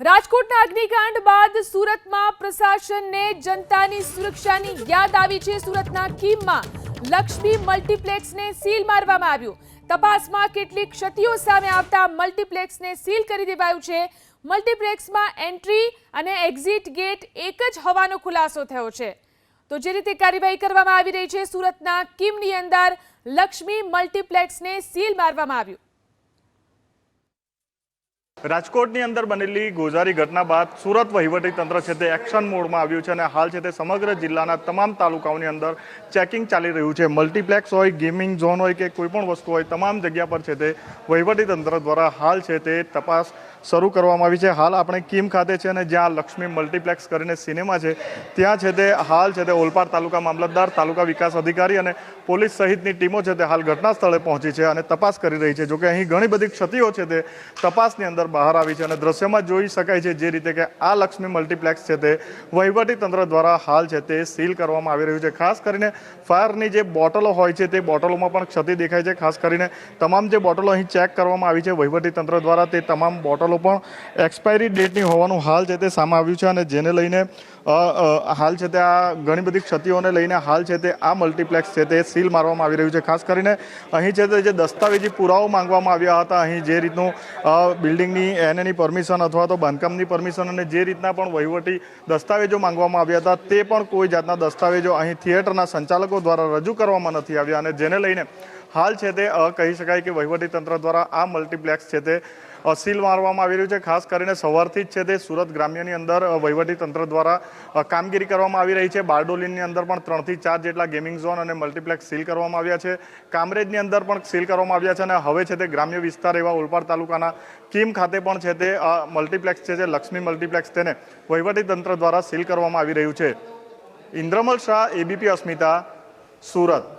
રાજકોટના અગ્નિકાંડ બાદ સુરતમાં પ્રશાસનને જનતાની સુરક્ષાની યાદ આવી છે. સુરતના ખીમમાં લક્ષ્મી મલ્ટીપ્લેક્સને સીલ મારવામાં આવ્યું. તપાસમાં કેટલીક ક્ષતિઓ સામે આવતા મલ્ટીપ્લેક્સને સીલ કરી દેવાયું છે. મલ્ટીપ્લેક્સમાં એન્ટ્રી અને એક્ઝિટ ગેટ એક જ હોવાનો ખુલાસો થયો છે. તો જે રીતે કાર્યવાહી કરવામાં આવી રહી છે, સુરતના કિમની અંદર લક્ષ્મી મલ્ટીપ્લેક્સને સીલ મારવામાં આવ્યું. રાજકોટની અંદર બનેલી ગોઝારી ઘટના બાદ સુરત વહીવટી તંત્ર છે તે એક્શન મોડમાં આવ્યું છે અને હાલ છે તે સમગ્ર જિલ્લાના તમામ તાલુકાઓની અંદર ચેકિંગ ચાલી રહ્યું છે. મલ્ટીપ્લેક્સ હોય, ગેમિંગ ઝોન હોય કે કોઈપણ વસ્તુ હોય, તમામ જગ્યા પર છે તે વહીવટી તંત્ર દ્વારા હાલ છે તે તપાસ શરૂ કરવામાં આવી છે. હાલ આપણે કિમ ખાતે છે અને જ્યાં લક્ષ્મી મલ્ટીપ્લેક્સ કરીને સિનેમા છે, ત્યાં છે તે હાલ છે તે ઓલપાડ તાલુકા મામલતદાર, તાલુકા વિકાસ અધિકારી અને પોલીસ સહિતની ટીમો છે તે હાલ ઘટના સ્થળે પહોંચી છે અને તપાસ કરી રહી છે. જોકે અહીં ઘણી બધી ક્ષતિઓ છે તે તપાસની અંદર બહાર આવી છે અને દ્રશ્યમાં જોઈ શકાય છે જે રીતે કે આ લક્ષ્મી મલ્ટીપ્લેક્સ છે તે વહીવટી તંત્ર દ્વારા હાલ છે તે સીલ કરવામાં આવી રહ્યું છે. ખાસ કરીને ફાયરની જે બોટલો હોય છે તે બોટલોમાં પણ ક્ષતિ દેખાય છે. ખાસ કરીને તમામ જે બોટલો અહીં ચેક કરવામાં આવી છે વહીવટી તંત્ર દ્વારા તે તમામ બોટલો પણ એક્સપાયરી ડેટની હોવાનું હાલ છે તે સામે આવ્યું છે અને જેને લઈને હાલ છે તે આ ઘણી બધી ક્ષતિઓને લઈને હાલ છે તે આ મલ્ટીપ્લેક્સ છે તે સીલ મારવામાં આવી રહ્યું છે. ખાસ કરીને અહીં છે તે જે દસ્તાવેજી પુરાવો માંગવામાં આવ્યા હતા અહીં જે રીતનું અ, બિલ્ડિંગની એનએની પરમિશન અથવા તો બાંધકામની પરમિશન અને જે રીતના પણ વહીવટી દસ્તાવેજો માંગવામાં આવ્યા હતા, તે પણ કોઈ જાતના દસ્તાવેજો અહીં થિયેટરના સંચાલકો દ્વારા રજૂ કરવામાં નથી આવ્યા. અને જેને લઈને હાલ છે તે કહી શકાય કે વહીવટી તંત્ર દ્વારા આ મલ્ટીપ્લેક્સ છે તે સીલ મારવામાં આવી રહ્યું છે. ખાસ કરીને સવારથી જ છે તે સુરત ગ્રામ્યની અંદર તંત્ર દ્વારા કામગીરી કરવામાં આવી રહી છે. બારડોલીની અંદર પણ ત્રણથી ચાર જેટલા ગેમિંગ ઝોન અને મલ્ટીપ્લેક્સ સીલ કરવામાં આવ્યા છે. કામરેજની અંદર પણ સીલ કરવામાં આવ્યા છે અને હવે છે તે ગ્રામ્ય વિસ્તાર એવા ઓલપાડ તાલુકાના કીમ ખાતે પણ છે તે મલ્ટીપ્લેક્સ છે જે લક્ષ્મી મલ્ટીપ્લેક્સ તેને તંત્ર દ્વારા સીલ કરવામાં આવી રહ્યું છે. ઇન્દ્રમલ શાહ, એબીપી અસ્મિતા, સુરત.